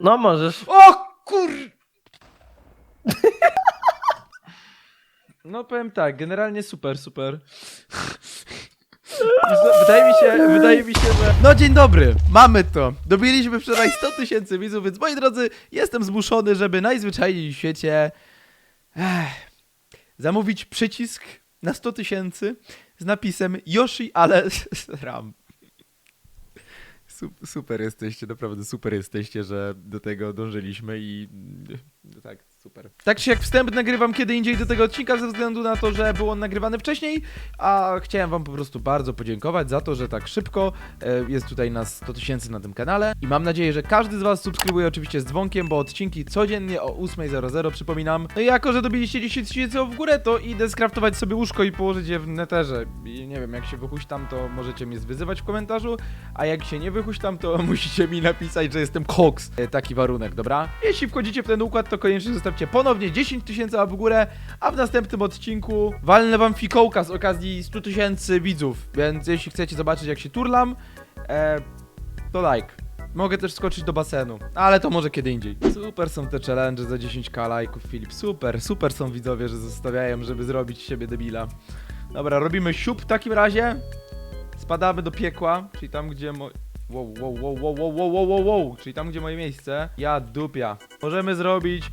No możesz. O kur... No powiem tak, generalnie super, super. Wydaje mi się, wydaje mi się, że... No dzień dobry, mamy to. Dobiliśmy wczoraj 100 tysięcy widzów, więc moi drodzy, jestem zmuszony, żeby najzwyczajniej w świecie ech, zamówić przycisk na 100 tysięcy z napisem Yoshi, ale RAM. Sup- Super jesteście, naprawdę super jesteście, że do tego dążyliśmy i no tak, super. Tak jak wstęp nagrywam kiedy indziej do tego odcinka ze względu na to, że był on nagrywany wcześniej, a chciałem wam po prostu bardzo podziękować za to, że tak szybko e, jest tutaj nas 100 tysięcy na tym kanale i mam nadzieję, że każdy z was subskrybuje oczywiście z dzwonkiem, bo odcinki codziennie o 8.00 przypominam. No i jako, że dobiliście 10 tysięcy w górę, to idę skraftować sobie łóżko i położyć je w neterze. I nie wiem, jak się wychuśtam, to możecie mnie zwyzywać w komentarzu, a jak się nie wychuśtam, to musicie mi napisać, że jestem koks. E, taki warunek, dobra? Jeśli wchodzicie w ten układ, to koniecznie zostawcie ponownie 10 tysięcy łap w górę, a w następnym odcinku walnę wam fikołka z okazji 100 tysięcy widzów, więc jeśli chcecie zobaczyć jak się turlam, e, to like. Mogę też skoczyć do basenu, ale to może kiedy indziej. Super są te challenge za 10k lajków, Filip. Super, super są widzowie, że zostawiają, żeby zrobić siebie debila. Dobra, robimy siup w takim razie. Spadamy do piekła, czyli tam, gdzie mo... Wow, wow, wow, wow, wow, wow, wow, wow, czyli tam, gdzie moje miejsce. Ja dupia. Możemy zrobić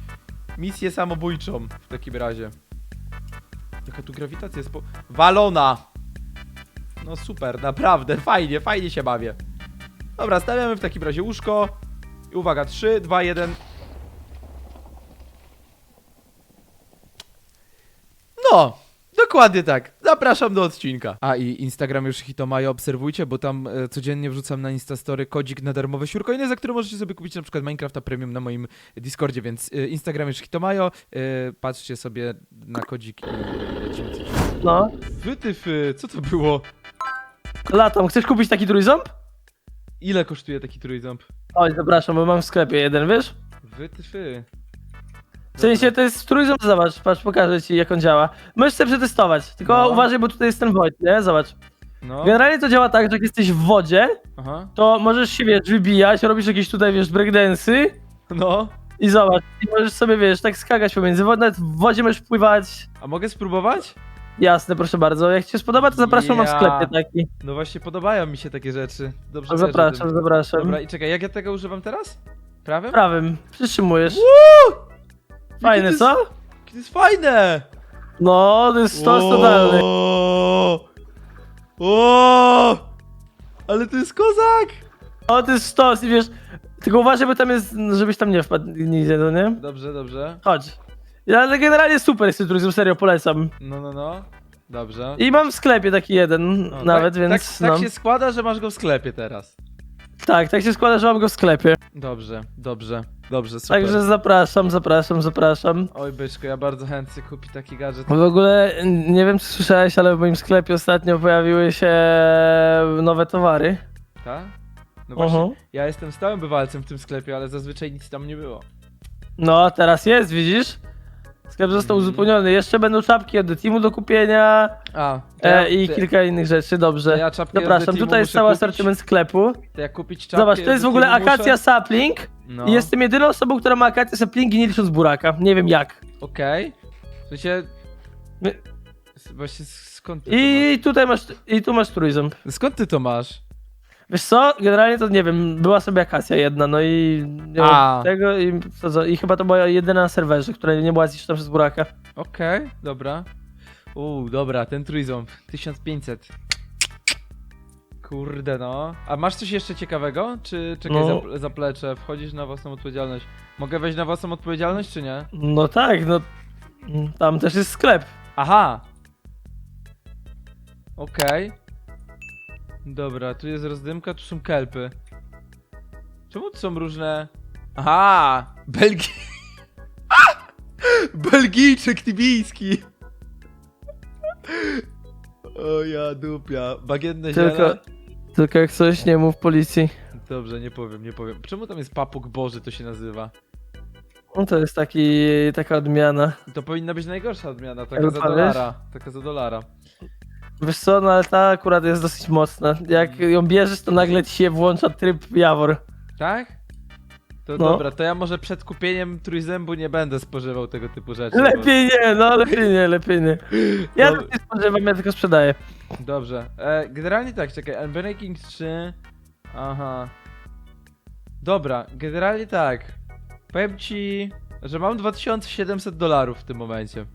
misję samobójczą w takim razie. Jaka tu grawitacja jest po... Walona! No super, naprawdę, fajnie, fajnie się bawię. Dobra, stawiamy w takim razie łóżko. I uwaga, 3, 2, 1. No, dokładnie tak. Zapraszam do odcinka. A i Instagram już Hitomajo obserwujcie, bo tam e, codziennie wrzucam na Instastory kodzik na darmowe siurcoiny, za które możecie sobie kupić na przykład Minecrafta Premium na moim Discordzie, więc e, Instagram już Hitomajo. E, patrzcie sobie na kodzik i lecimy. No. Wytyfy, co to było? Latam. Chcesz kupić taki trójząb? Ile kosztuje taki trójząb? Oj, zapraszam, bo mam w sklepie jeden, wiesz? Wytyfy. W sensie to jest trójząb, zobacz, patrz, pokażę ci jak on działa. Możesz sobie przetestować, tylko No. uważaj, bo tutaj jest ten Wojt, nie? Zobacz. No, Generalnie to działa tak, że jak jesteś w wodzie, aha. to możesz się, wiesz, wybijać, robisz jakieś tutaj, wiesz, breakdance'y No, i zobacz, i możesz sobie, wiesz, tak skakać pomiędzy wodą, nawet w wodzie możesz pływać. a mogę spróbować? Jasne, proszę bardzo. Jak ci się spodoba, to zapraszam w Ja. sklepie taki. No właśnie podobają mi się takie rzeczy. Dobrze wiesz o Zapraszam, tym. zapraszam. Dobra, i czekaj, jak ja tego używam teraz? Prawym? Prawym, przytrzymujesz. Fajne, Jakie to co? jest- To jest fajne! No, to jest stos totalny. O! O! Ale to jest kozak! O, to jest stos i wiesz, tylko uważaj, bo tam jest, żebyś tam nie wpadł nigdzie, no nie? Dobrze, dobrze. Chodź. Ja, ale generalnie super jest ten turyzm, serio, polecam. No, no, no. Dobrze. I mam w sklepie taki jeden No, nawet, tak, więc tak, no. tak się składa, że masz go w sklepie teraz. Tak, tak się składa, że mam go w sklepie. Dobrze, dobrze, dobrze, super. Także zapraszam, zapraszam, zapraszam. Oj, byczko, ja bardzo chętnie kupi taki gadżet. W ogóle nie wiem, czy słyszałeś, ale w moim sklepie ostatnio pojawiły się nowe towary. Tak? No właśnie, Mhm. ja jestem stałym bywalcem w tym sklepie, ale zazwyczaj nic tam nie było. No, teraz jest, widzisz? Sklep został uzupełniony. Jeszcze będą czapki od Teamu do kupienia A, to ja, e, i to, kilka innych rzeczy, dobrze. ja czapkę od Zapraszam, Teamu tutaj jest muszę cały kupić? asortyment sklepu. To ja kupić czapkę Zobacz, to jest w ogóle Teamu akacja muszę? sapling No, i jestem jedyną osobą, która ma akację saplingi nie licząc buraka. Nie wiem jak. okej. W sensie... My- Właśnie skąd ty to I tutaj masz, i tu masz trójząb. masz? Skąd ty to masz? Wiesz co, generalnie to nie wiem, była sobie akacja jedna, no i nie A. tego i, co, co, i chyba to była jedyna na serwerze, która nie była zniszczona przez buraka. Okej, dobra. Uuu, dobra, ten trójząb. 1500. Kurde no. A masz coś jeszcze ciekawego? Czy czekaj, No. zapl- zaplecze, wchodzisz na własną odpowiedzialność. Mogę wejść na własną odpowiedzialność, czy nie? No tak, no tam też jest sklep. Aha! Okej. Dobra, tu jest rozdymka, tu są kelpy. Czemu tu są różne... Aha! Belgi... Belgijczyk tybijski! O ja dupia. Bagienne Tylko, ziele? tylko jak coś nie mów policji. Dobrze, nie powiem, nie powiem. Czemu tam jest papuk boży, to się nazywa? No to jest taki, taka odmiana. To powinna być najgorsza odmiana, taka Ale za dolara. Taka za dolara. Wiesz co, no ale ta akurat jest dosyć mocna. Jak ją bierzesz, to nagle ci się włącza tryb Jawor. Tak? To No. dobra, to ja może przed kupieniem trójzębu nie będę spożywał tego typu rzeczy. bo- Lepiej nie, no lepiej nie, lepiej nie. Ja Dobra. też nie spożywam, ja tylko sprzedaję. Dobrze. E, generalnie tak, czekaj, Unbreaking 3. Aha. Dobra, generalnie tak. Powiem ci, że mam 2700 dolarów w tym momencie.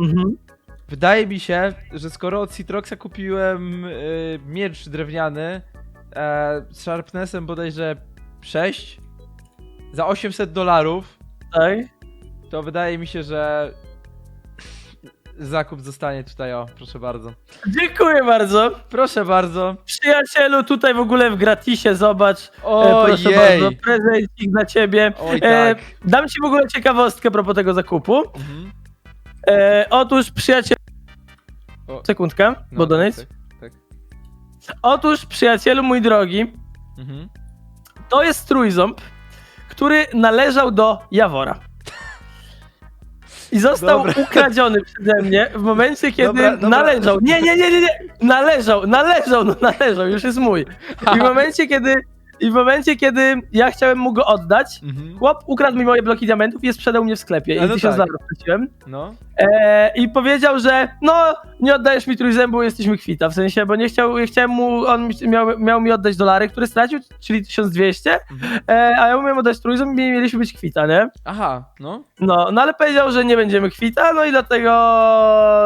Mhm. Wydaje mi się, że skoro od Citroxa kupiłem y, miecz drewniany e, z sharpnessem bodajże 6 za 800 dolarów, Tak. to wydaje mi się, że zakup zostanie tutaj, o, proszę bardzo. Dziękuję bardzo. Proszę bardzo. Przyjacielu, tutaj w ogóle w gratisie, zobacz. E, proszę Ojej! bardzo, prezencik dla ciebie. Oj E, tak. dam ci w ogóle ciekawostkę a propos tego zakupu. Mhm. E, otóż przyjaciel... O. Sekundkę, No, bo donate. Tak, tak, tak. Otóż przyjacielu mój drogi, Mhm. to jest trójząb, który należał do Jawora. I został Dobra. ukradziony przeze mnie w momencie, kiedy Dobra, dobra. należał. Nie, nie, nie, nie, nie. Należał, należał, no należał, już jest mój. I w momencie, kiedy. I w momencie, kiedy ja chciałem mu go oddać, Mhm. chłop ukradł mi moje bloki diamentów i je sprzedał mnie w sklepie. A I no tysiąc tak. płaciłem. No. E, I powiedział, że no, nie oddajesz mi trójzębu, jesteśmy kwita. W sensie, bo nie chciał, ja chciałem mu, on mi- miał, miał mi oddać dolary, które stracił, czyli 1200, Mhm. e, a ja mu miałem oddać trójząb i mieliśmy być kwita, nie? Aha, no. No, no ale powiedział, że nie będziemy kwita, no i dlatego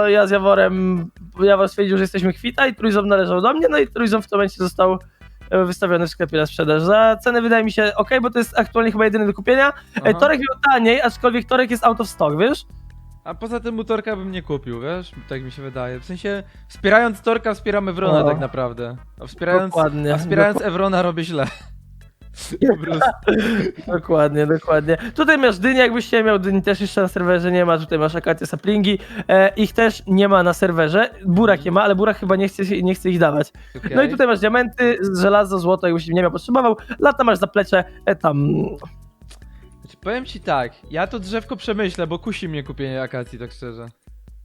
ja z Jaworem, Jawor stwierdził, że jesteśmy kwita i trójząb należał do mnie, no i trójząb w tym momencie został wystawiony w sklepie na sprzedaż. Za cenę wydaje mi się ok, bo to jest aktualnie chyba jedyny do kupienia. E, Aha. Torek miał taniej, aczkolwiek Torek jest out of stock, wiesz? A poza tym u Torka bym nie kupił, wiesz? Tak mi się wydaje. W sensie, wspierając Torka, wspieramy Evrona O. tak naprawdę. A wspierając, Dokładnie. a wspierając Evrona robię źle. Dokładnie, dokładnie. Tutaj masz dynię, jakbyś chciał miał dyni też jeszcze na serwerze nie ma, tutaj masz akacje saplingi, e, ich też nie ma na serwerze, Burak je ma, ale Burak chyba nie chce, nie chce ich dawać. Okej. No i tutaj masz diamenty, żelazo, złoto, jakbyś nie miał, potrzebował, lata masz zaplecze, e, tam, powiem ci tak, ja to drzewko przemyślę, bo kusi mnie kupienie akacji, tak szczerze.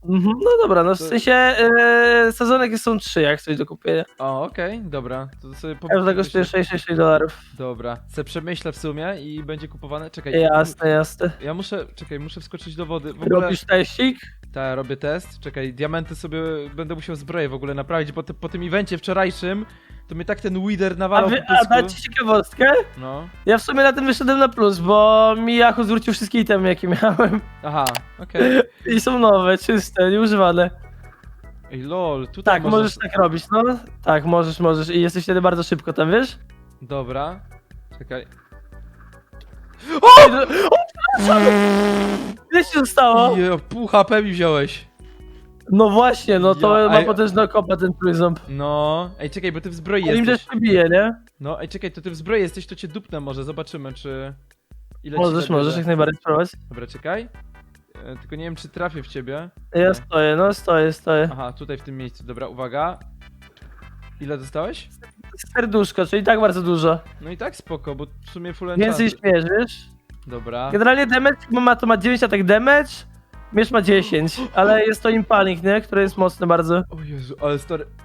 Mhm, no dobra, no w To- sensie e, sezonek są trzy, jak coś do kupienia. O, okej, dobra. To sobie po- Każda kosztuje 66 dolarów. Dobra, se przemyślę w sumie i będzie kupowane. Czekaj, Jasne, jasne. ja muszę, czekaj, muszę wskoczyć do wody. W ogóle, Robisz teścik? tak, robię test. Czekaj, diamenty sobie będę musiał zbroję w ogóle naprawić, bo po tym evencie wczorajszym to mnie tak ten Wither A, nawalał wy, po a dać ci ciekawostkę? No, Ja w sumie na tym wyszedłem na plus, bo mi Yahoo zwrócił wszystkie itemy, jakie miałem. aha, okej. I są nowe, czyste, nieużywane. Ej, lol, tutaj Tak, można- możesz tak robić, no. Tak, możesz, możesz. I jesteś wtedy bardzo szybko tam, wiesz? Dobra, czekaj. Ile ci zostało? Je, pół HP mi wziąłeś. No właśnie, no to Ja- ma ej- potężnego kopa ten trójząb. No, ej, czekaj, bo ty w zbroi Nim jesteś. też się bije, nie? No, ej, czekaj, to ty w zbroi jesteś, to cię dupnę może, zobaczymy, czy... Ile ci Możesz, zabierze. możesz jak najbardziej spróbować. Dobra, czekaj. E, tylko nie wiem, czy trafię w ciebie. Ja stoję, no stoję, stoję. Aha, tutaj w tym miejscu, dobra, uwaga. Ile dostałeś? Serduszko, czyli tak bardzo dużo. No i tak spoko, bo w sumie full Więcej śmiesz, wiesz? Dobra. Generalnie damage ma to ma 9 atak damage, miecz ma 10, ale jest to impaling, nie? Który jest mocny bardzo. O Jezu, ale stary...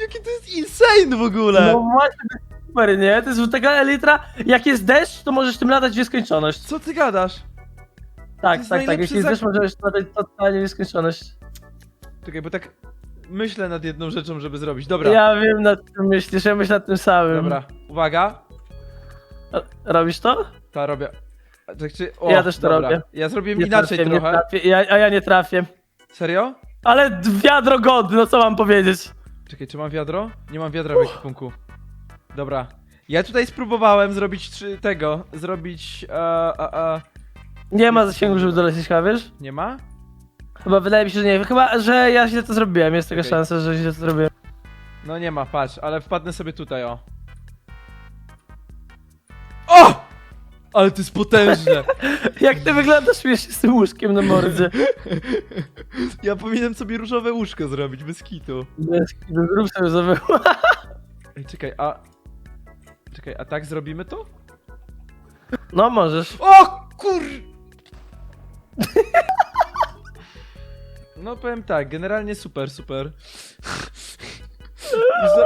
Jaki to jest insane w ogóle! No właśnie, to jest super, nie? To jest taka elitra, jak jest deszcz, to możesz tym latać w nieskończoność. Co ty gadasz? Tak, jest tak, tak. najlepszy Jak jest zak- deszcz, możesz latać totalnie w nieskończoność. Czekaj, bo tak myślę nad jedną rzeczą, żeby zrobić. Dobra, Ja wiem nad tym myślisz, ja myślę nad tym samym. dobra, uwaga. Robisz to? Ta robię. Tak czy- O, Ja też to dobra. robię. Ja zrobiłem Nie inaczej trafię, trochę. trafię, ja, a ja nie trafię. Serio? Ale wiadro gody, no co mam powiedzieć? Czekaj, czy mam wiadro? Nie mam wiadra w ekwipunku. Dobra. Ja tutaj spróbowałem zrobić trzy, tego, zrobić, e, a, a, Nie ma zasięgu, żeby dolecieć chyba, wiesz? nie ma? Chyba wydaje mi się, że nie. Chyba, że ja źle to zrobiłem. Jest taka Okej. szansa, że źle to zrobiłem. No nie ma, patrz, ale wpadnę sobie tutaj. O! Ale to jest potężne! Jak ty wyglądasz śmiesznie z tym łóżkiem na mordzie. Ja powinienem sobie różowe łóżko zrobić, bez kitu. Bez kitu, Zrób sobie zawyła. Ej, czekaj, a... Czekaj, a tak zrobimy to? No możesz. O kur... No powiem tak, generalnie super, super.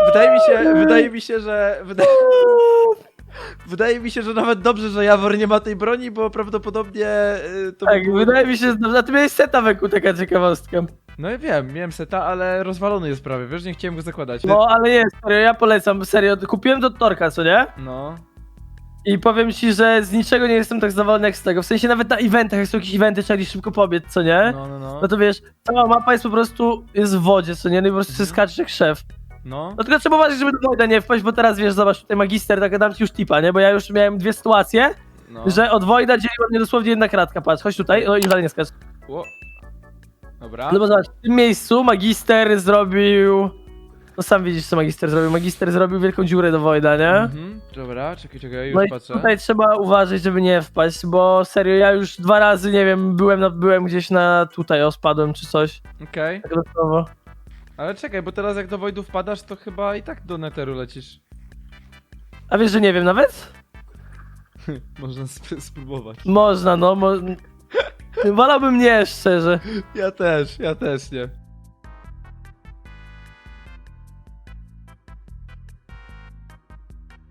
Wydaje mi się, wydaje mi się, że... Wydaje, wydaje mi się, że nawet dobrze, że Jawor nie ma tej broni, bo prawdopodobnie y, to... Tak, by było- wydaje mi się, że dobrze. A ty miałeś seta weku, taka ciekawostka. No ja wiem, miałem seta, ale rozwalony jest prawie, wiesz, nie chciałem go zakładać. No, ale nie, serio, ja polecam, serio. Kupiłem do Torka, co nie? No. I powiem ci, że z niczego nie jestem tak zadowolony jak z tego. W sensie nawet na eventach, jak są jakieś eventy, trzeba gdzieś szybko pobiec, co nie? No, no, no. No to wiesz, cała mapa jest po prostu, jest w wodzie, co nie? No i po prostu Mhm. się skaczesz jak szef. No. No tylko trzeba uważać, żeby do Wojda nie wpaść, bo teraz wiesz, zobacz, tutaj magister, tak dam ci już tipa, nie? Bo ja już miałem dwie sytuacje, no. że od Wojda dzieliła mnie dosłownie jedna kratka, patrz, chodź tutaj, no i dalej nie skacz. O. Dobra. No bo zobacz, w tym miejscu magister zrobił... No sam widzisz, co magister zrobił. Magister zrobił wielką dziurę do Wojda, nie? Mhm. Dobra, czekaj, czekaj, już No i patrzę. tutaj trzeba uważać, żeby nie wpaść, bo serio, ja już dwa razy, nie wiem, byłem, na, byłem gdzieś na tutaj, o, spadłem czy coś. Okej. Tak losowo. Ale czekaj, bo teraz jak do Wojdu wpadasz, to chyba i tak do Netheru lecisz. A wiesz, że nie wiem nawet? Można sp- spróbować. Można, no, mo... Wolałbym nie, szczerze. Ja też, ja też nie.